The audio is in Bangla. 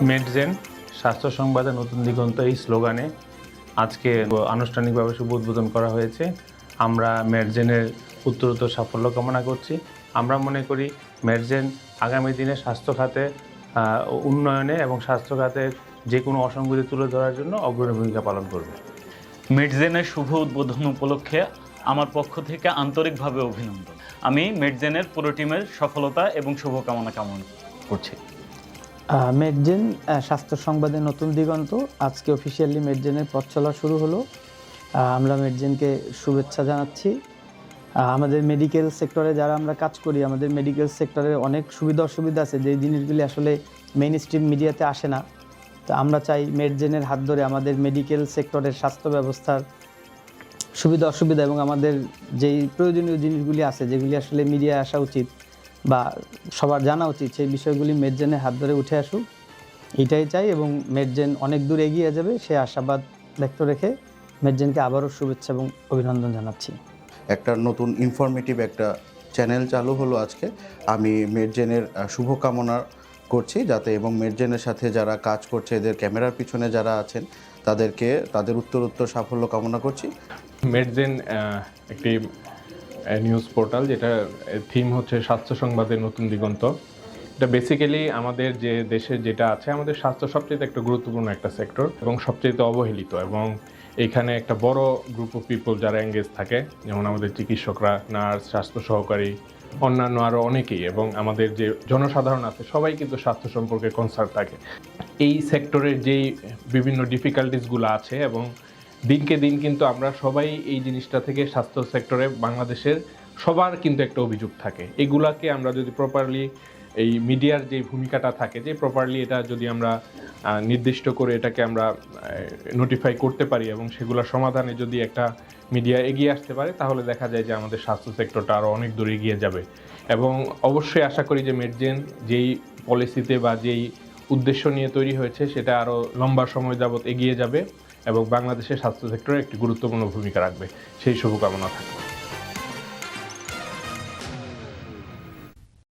Mint Zen. স্বাস্থ্য সংবাদে নতুন দিগন্ত এই স্লোগানে আজকে আনুষ্ঠানিকভাবে শুভ উদ্বোধন করা হয়েছে। আমরা মেডজেনের উত্তরোত্তর সাফল্য কামনা করছি। আমরা মনে করি মেডজেন আগামী দিনে স্বাস্থ্য খাতে উন্নয়নে এবং স্বাস্থ্য খাতে যে কোনো অসঙ্গতি তুলে ধরার জন্য অগ্রণী ভূমিকা পালন করবে। মেডজেনের শুভ উদ্বোধন উপলক্ষে আমার পক্ষ থেকে আন্তরিকভাবে অভিনন্দন। আমি মেডজেনের পুরো টিমের সফলতা এবং শুভকামনা কামনা করছি। মেডজেন স্বাস্থ্য সংবাদের নতুন দিগন্ত। আজকে অফিসিয়ালি মেডজেনের পথ চলা শুরু হলো। আমরা মেডজেনকে শুভেচ্ছা জানাচ্ছি। আমাদের মেডিকেল সেক্টরে যারা আমরা কাজ করি, আমাদের মেডিকেল সেক্টরে অনেক সুবিধা অসুবিধা আছে। যেই জিনিসগুলি আসলে মেইন স্ট্রিম মিডিয়াতে আসে না। তো আমরা চাই মেডজেনের হাত ধরে আমাদের মেডিকেল সেক্টরের স্বাস্থ্য ব্যবস্থার সুবিধা অসুবিধা এবং আমাদের যেই প্রয়োজনীয় জিনিসগুলি আছে, যেগুলি আসলে মিডিয়ায় আসা উচিত বা সবার জানা উচিত সেই বিষয়গুলি মেডজেনের হাত ধরে উঠে আসুক। এটাই চাই এবং মেডজেন অনেক দূর এগিয়ে যাবে। সে আশাবাদ ব্যক্ত রেখে মেডজেনকে আবারও শুভেচ্ছা এবং অভিনন্দন জানাচ্ছি। একটা নতুন ইনফরমেটিভ একটা চ্যানেল চালু হলো আজকে। আমি মেডজেনের শুভকামনা করছি যাতে এবং মেডজেনের সাথে যারা কাজ করছে এদের ক্যামেরার পিছনে যারা আছেন তাদেরকে তাদের উত্তরোত্তর সাফল্য কামনা করছি। মেডজেন একটি নিউজ পোর্টাল, যেটা থিম হচ্ছে স্বাস্থ্য সংবাদের নতুন দিগন্ত। এটা বেসিক্যালি আমাদের যে দেশে যেটা আছে, আমাদের স্বাস্থ্য সবচেয়ে একটা গুরুত্বপূর্ণ একটা সেক্টর এবং সবচেয়ে অবহেলিত এবং এখানে একটা বড় গ্রুপ অফ পিপল যারা এঙ্গেজ থাকে, যেমন আমাদের চিকিৎসকরা নার্স স্বাস্থ্য সহকারী, অন্যান্য আরও অনেকেই এবং আমাদের যে জনসাধারণ আছে, সবাই কিন্তু স্বাস্থ্য সম্পর্কে কনসার্ন থাকে। এই সেক্টরের যেই বিভিন্ন ডিফিকাল্টিসগুলো আছে এবং দিনকে দিন কিন্তু আমরা সবাই এই জিনিসটা থেকে স্বাস্থ্য সেক্টরে বাংলাদেশের সবার কিন্তু একটা অভিযোগ থাকে। এগুলাকে আমরা যদি প্রপারলি এই মিডিয়ার যে ভূমিকাটা থাকে, যে প্রপারলি এটা যদি আমরা নির্দিষ্ট করে এটাকে আমরা নোটিফাই করতে পারি এবং সেগুলোর সমাধানে যদি একটা মিডিয়া এগিয়ে আসতে পারে, তাহলে দেখা যায় যে আমাদের স্বাস্থ্য সেক্টরটা আরও অনেক দূর এগিয়ে যাবে। এবং অবশ্যই আশা করি যে মেডজেন যেই পলিসিতে বা যেই উদ্দেশ্য নিয়ে তৈরি হয়েছে, সেটা আরও লম্বা সময় যাবৎ এগিয়ে যাবে এবং বাংলাদেশের স্বাস্থ্য সেক্টরে একটি গুরুত্বপূর্ণ ভূমিকা রাখবে। সেই শুভকামনা থাকবে